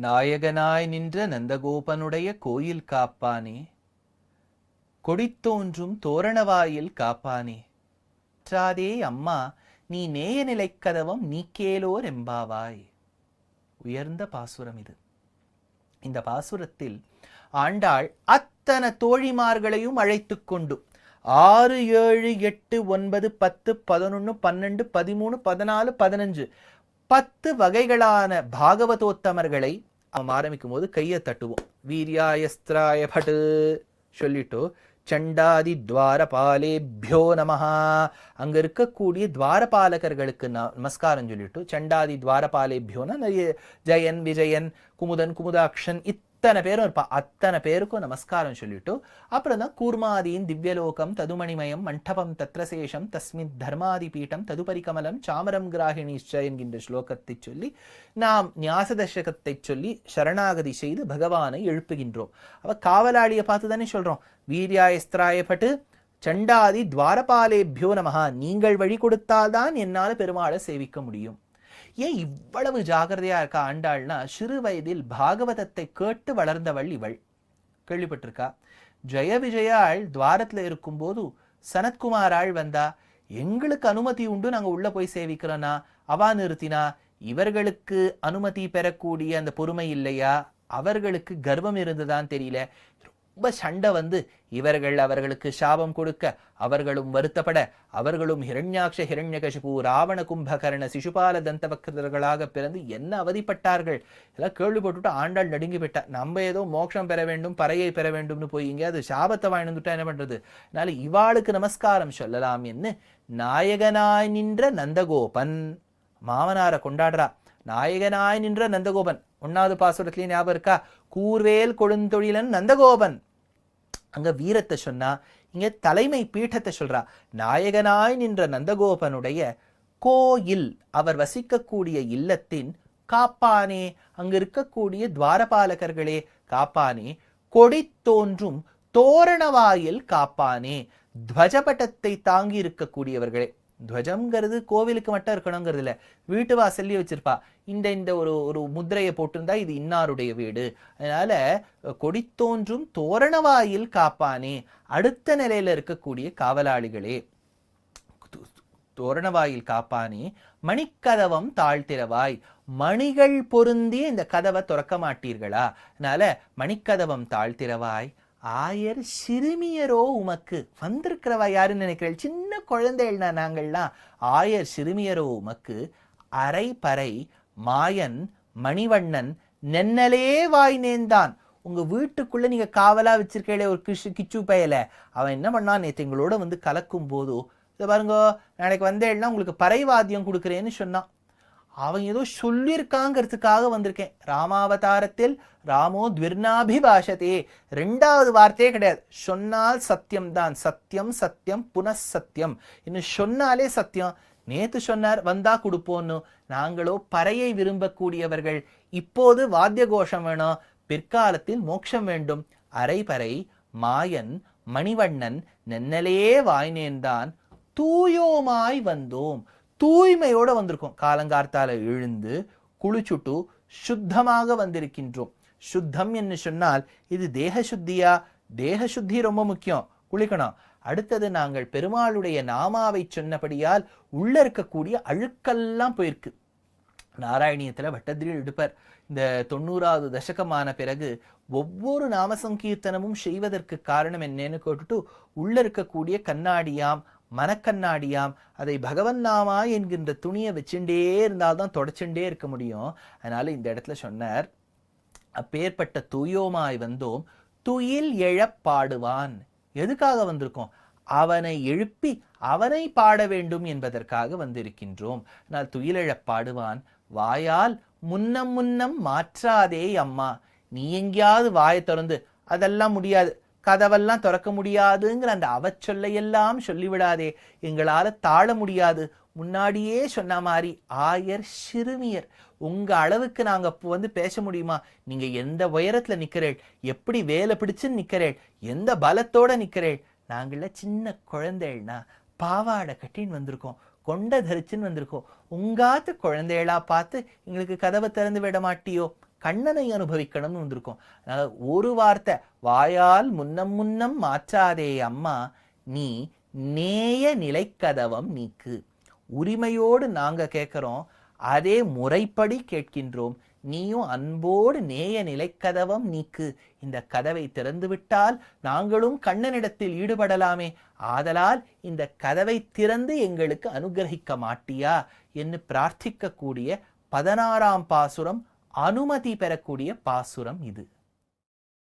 நாயகனாய் நின்ற நந்தகோபனுடைய கோயில் காப்பானே. கொடித்தோன்றும் தோரணவாயில் காப்பானே. அற்றாதே அம்மா நீ நேய நிலைக்கதவம் நீக்கேலோர் எம்பாவாய் உயர்ந்த பாசுரம் இது. இந்த பாசுரத்தில் ஆண்டாள் அத்தனை தோழிமார்களையும் அழைத்து கொண்டு ஆறு ஏழு எட்டு ஒன்பது பத்து பதினொன்று பன்னெண்டு பதிமூணு பதினாலு பதினஞ்சு பத்து வகைகளான பாகவதோத்தமர்களை அவன் ஆரம்பிக்கும் போது கையை தட்டுவோம். வீரியாயஸ்திராய பட்டு சொல்லிட்டு சண்டாதி துவாரபாலேபியோ நமஹா. அங்க இருக்கக்கூடிய துவாரபாலகர்களுக்கு ந- நமஸ்காரம் சொல்லிட்டு சண்டாதி துவாரபாலேபியோனா நிறைய ஜெயன் விஜயன் குமுதன் குமுதாக்ஷன் அத்தனை பேரும் இருப்பா. அத்தனை பேருக்கும் நமஸ்காரம் சொல்லிட்டு அப்புறம் தான் கூர்மாதீன் திவ்யலோகம் ததுமணிமயம் மண்டபம் தத்ரசேஷம் தஸ்மின் தர்மாதி பீட்டம் ததுபரி கமலம் சாமரம் கிராகிணிஷ்ச என்கின்ற ஸ்லோகத்தை சொல்லி நாம் ஞாசதசகத்தை சொல்லி சரணாகதி செய்து பகவானை எழுப்புகின்றோம். அவ காவலாளியை பார்த்து தானே சொல்றோம். வீரியாயஸ்திராயப்பட்டு சண்டாதி துவாரபாலேபியோ நமஹா நீங்கள் வழி கொடுத்தால்தான் என்னால் பெருமாளை சேவிக்க முடியும். ஏன் இவ்வளவு ஜாகிரதையா இருக்கா ஆண்டாள்னா சிறு வயதில் பாகவதத்தை கேட்டு வளர்ந்தவள் இவள். கேள்விப்பட்டிருக்கா? ஜெய விஜயாள் துவாரத்தில் இருக்கும்போது சனத்குமாராள் வந்தா எங்களுக்கு அனுமதி உண்டு நாங்க உள்ள போய் சேவிக்கிறோன்னா அவா நிறுத்தினா இவர்களுக்கு அனுமதி பெறக்கூடிய அந்த பொறுமை இல்லையா? அவர்களுக்கு கர்வம் இருந்துதான் தெரியல. ரொம்ப சண்டை வந்து இவர்கள் அவர்களுக்கு சாபம் கொடுக்க அவர்களும் வருத்தப்பட அவர்களும் ஹிரண்யாட்ச ஹிரண்யகசிபு ராவண கும்பகர்ண சிசுபால தந்தவக்கிரர்களாக பிறந்து என்ன அவதிப்பட்டார்கள்? இதெல்லாம் கேள்விப்பட்டுட்டு ஆண்டாள் நடுங்கி விட்டா நம்ம ஏதோ மோட்சம் பெற வேண்டும் பறையை பெற வேண்டும்னு போய் எங்கேயாவது சாபத்தை வாங்கிட்டுட்டா என்ன பண்றது? அதனால இவாளுக்கு நமஸ்காரம் சொல்லலாம் என்று நாயகனாய் நின்ற நந்தகோபன் மாமனாரை கொண்டாடுறா. நாயகனாய் நின்ற நந்தகோபன். ஒன்னாவது பாசுரத்திலேயே ஞாபகம் இருக்கா? கூர்வேல் கொடுந்தொழிலன் நந்தகோபன். அங்க வீரத்தை சொன்னா இங்க தலைமை பீഠத்தை சொல்றா. நாயகனாய் நின்ற நந்தகோபனுடைய கோயில் அவர் வசிக்கக்கூடிய இல்லத்தின் காப்பானே அங்க இருக்கக்கூடிய துவாரபாலகர்களே காப்பானே கொடி தோன்றும் தோரணவாயில் காப்பானே துவஜபட்டத்தை தாங்கி இருக்கக்கூடியவர்களே. துவஜம்ங்கிறது கோவிலுக்கு மட்டும் இருக்கணுங்கிறது இல்லை. வீட்டு வாசல்லயே வச்சிருப்பா. இந்த இந்த ஒரு ஒரு முத்திரையை போட்டிருந்தா இது இன்னாருடைய வீடு. அதனால கொடி தோன்றும் தோரணவாயில் காப்பானே. அடுத்த நிலையில இருக்கக்கூடிய காவலாளிகளே. தோரணவாயில் காப்பானே. மணிக்கதவம் தாழ்த்திரவாய் மணிகள் பொருந்திய இந்த கதவை திறக்க மாட்டீர்களா? அதனால மணிக்கதவம் தாழ்த்திரவாய் ஆயர் சிறுமியரோ உமக்கு வந்திருக்கிறவா யாருன்னு நினைக்கிறேன். சின்ன குழந்தைகள்னா நாங்கள்லாம் ஆயர் சிறுமியரோ உமக்கு அரை பறை மாயன் மணிவண்ணன் நென்னலே வாய் நேர்ந்தான். வீட்டுக்குள்ளே நீங்கள் நீங்க காவலா வச்சிருக்கீங்களே ஒரு கிஷு கிச்சு பயல. அவன் என்ன பண்ணான்? நேற்று எங்களோட வந்து கலக்கும் போதோ இதை பாருங்க நாளைக்கு வந்தேன்னா உங்களுக்கு பறைவாத்தியம் கொடுக்குறேன்னு சொன்னான். அவன் ஏதோ சொல்லியிருக்காங்கிறதுக்காக வந்திருக்கேன். ராமாவதாரத்தில் ராமோ துவர்ணாபிபாஷதே ரெண்டாவது வார்த்தையே கிடையாது. சொன்னால் சத்தியம்தான். சத்தியம் சத்தியம் புனഃசத்தியம் இன்னும் சொன்னாலே சத்தியம். நேத்து சொன்னார் வந்தா கொடுப்போன்னு. நாங்களோ பறையை விரும்பக்கூடியவர்கள். இப்போது வாத்திய கோஷம் வேணும். பிற்காலத்தில் மோட்சம் வேண்டும். அரைபறை மாயன் மணிவண்ணன் நென்னலே வாய்னேன்தான். தூயோமாய் வந்தோம். தூய்மையோடு வந்திருக்கோம். காலங்கார்த்தால எழுந்து குளிச்சுட்டு சுத்தமாக வந்திருக்கின்றோம். சுத்தம் என்று சொன்னால் இது தேக சுத்தியா? தேக சுத்தி ரொம்ப முக்கியம். குளிக்கணும். அடுத்தது நாங்கள் பெருமாளுடைய நாமாவை சொன்னபடியால் உள்ள இருக்கக்கூடிய அழுக்கெல்லாம் போயிருக்கு. நாராயணியத்தில் பட்டதிரில் எடுப்பர். இந்த தொண்ணூறாவது தசகமான பிறகு ஒவ்வொரு நாம சங்கீர்த்தனமும் செய்வதற்கு காரணம் என்னன்னு கேட்டுட்டு உள்ள இருக்கக்கூடிய கண்ணாடியாம் மனக்கண்ணாடியாம். அதை பகவன் நாமா என்கின்ற துணியை வச்சுட்டே இருந்தால்தான் தொடச்சுட்டே இருக்க முடியும். அதனால இந்த இடத்துல சொன்னார் அப்பேற்பட்ட துயோமாய் வந்தோம் துயில் எழப்பாடுவான் எதுக்காக வந்திருக்கோம்? அவனை எழுப்பி அவனை பாட வேண்டும் என்பதற்காக வந்திருக்கின்றோம். நான் துயிலெழப் பாடுவான். வாயால் முன்னம் முன்னம் மாற்றாதே அம்மா. நீ எங்கேயாவது வாயை திறந்து அதெல்லாம் முடியாது. கதவெல்லாம் திறக்க முடியாதுங்கிற அந்த அவச்சொல்லையெல்லாம் சொல்லிவிடாதே. எங்களால் தாழ முடியாது. முன்னாடியே சொன்ன மாதிரி ஆயர் சிறுமியர். உங்க அளவுக்கு நாங்க இப்போ வந்து பேச முடியுமா? நீங்க எந்த உயரத்துல நிக்கிறேள்? எப்படி வேலை பிடிச்சு நிக்கிறேள்? எந்த பலத்தோட நிக்கிறேள்? நாங்கள சின்ன குழந்தைகள்னா பாவாடை கட்டின்னு வந்திருக்கோம். கொண்ட தரிச்சுன்னு வந்திருக்கோம். உங்காத்து குழந்தைகளா பார்த்து எங்களுக்கு கதவை திறந்து விட மாட்டியோ? கண்ணனை அனுபவிக்கணும்னு வந்திருக்கோம். அதனால ஒரு வார்த்தை வாயால் முன்னம் முன்னம் மாற்றாதே அம்மா நீ நேய நிலைக்கதவம் நீக்கு. உரிமையோடு நாங்க கேட்கிறோம் அதே முறைப்படி கேட்கின்றோம். நீயும் அன்போடு நேய நிலைக்கதவம் நீக்கு. இந்த கதவை திறந்து விட்டால் நாங்களும் கண்ணனிடத்தில் ஈடுபடலாமே. ஆதலால் இந்த கதவை திறந்து எங்களுக்கு அனுகிரகிக்க மாட்டியா? என்று பிரார்த்திக்கக்கூடிய பதினாறாம் பாசுரம் அனுமதி பெறக்கூடிய பாசுரம் இது.